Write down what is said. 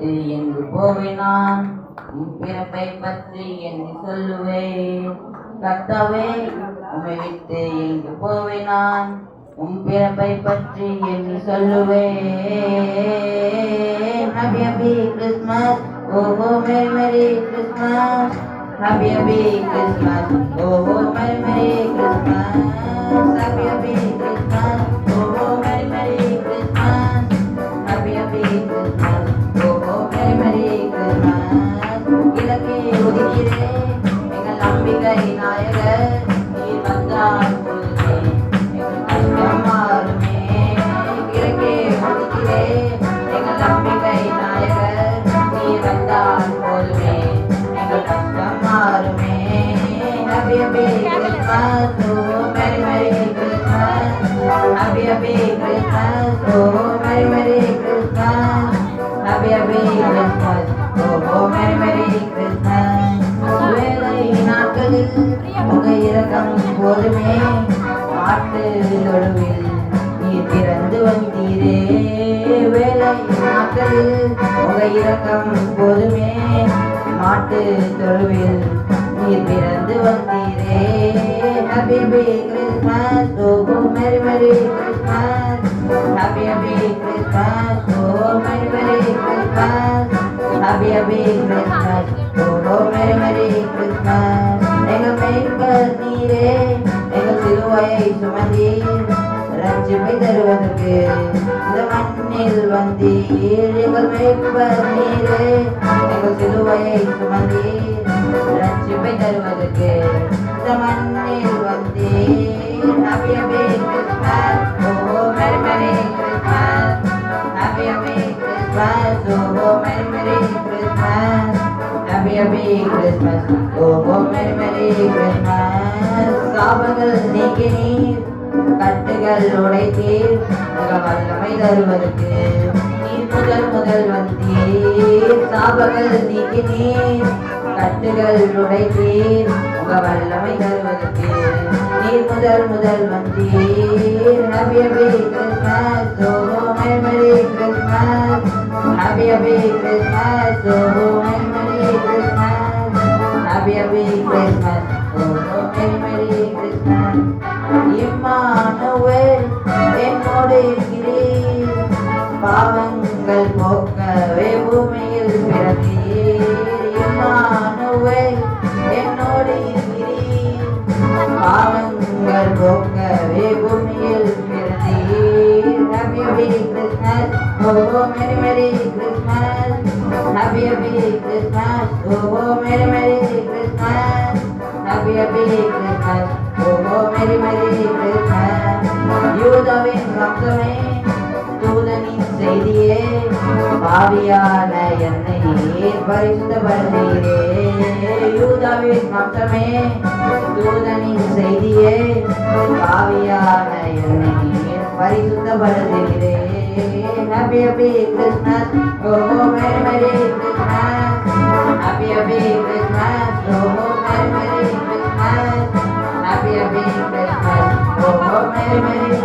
விட்டு என்று போவினான்? பிறப்பை பற்றி என்று சொல்லுவேன். கர்த்தாவே உமை விட்டு என்று போவினான்? உன் பிறப்பை பற்றி என்று சொல்லுவேன். Happy happy Christmas oho merry merry Christmas happy happy Christmas oho merry merry Christmas எங்கள் நம்பிக்கை நாயகர் நீர் வந்தால் பொழுதே எங்கள் கஷ்டம் மாறுமே இலக்கே உதிக்கிறே எங்கள் நம்பிக்கை நாயகர் நீர் வந்தால் போதுமே எங்கள் கஷ்டம் மாறுமே நாட்களில் உங்க இறக்கம் போதுமே. மாட்டு தொழுவில் நீ பிறந்து வந்தீரே வேலை நாட்களில் உங்க இறக்கம் போதுமே. மாட்டு தொழுவில் நீ பிறந்து வந்தீரே happy happy Christmas oh merry merry Christmas happy happy Christmas oh merry merry Christmas happy happy Christmas oh merry merry Christmas எங்கள் நீரே எங்கள் சிலுவையை சுமந்தீர் ரட்சிப்பை தருவதற்கு இந்த மண்ணில் வந்தீர் எங்கள் மேய்ப்பர் நீரே எங்கள் சிலுவையை சுமந்தீர் ரஞ்சிப்பை தருவதற்கு இந்த மண்ணில் வந்தீர் happy happy Christmas oh merry merry Christmas happy happy Christmas oh merry merry happy Christmas. Oh, oh merry merry Christmas. சாபங்கள் நீக்கி நீ கட்டுகள் உடைத்தீர். உங்க வல்லமை தருவதற்கு நீ முதல் முதல் வந்தீர். சாபங்கள் நீக்கி நீ கட்டுகள் உடைத்தீர். உங்க வல்லமை தருவதற்கு நீ முதல் முதல் வந்தீர். ஹாப்பி பூமியில் என்னோடு இருக்கிறீர் பாவங்கள் போக்கவே பூமியில் பிறந்தீர் happy happy Christmas oh merry merry Christmas happy happy Christmas oh merry merry Christmas happy happy Christmas oh merry merry Christmas பாவியான என்னை பரிசுத்தப்படுத்துகிறே யூதாவின் மக்களே தூதனின் செய்தியே. பாவியான என்னை பரிசுத்தப்படுத்துகிறே happy happy Christmas oho merry merry Christmas happy happy Christmas oho merry merry Christmas happy happy Christmas oho merry merry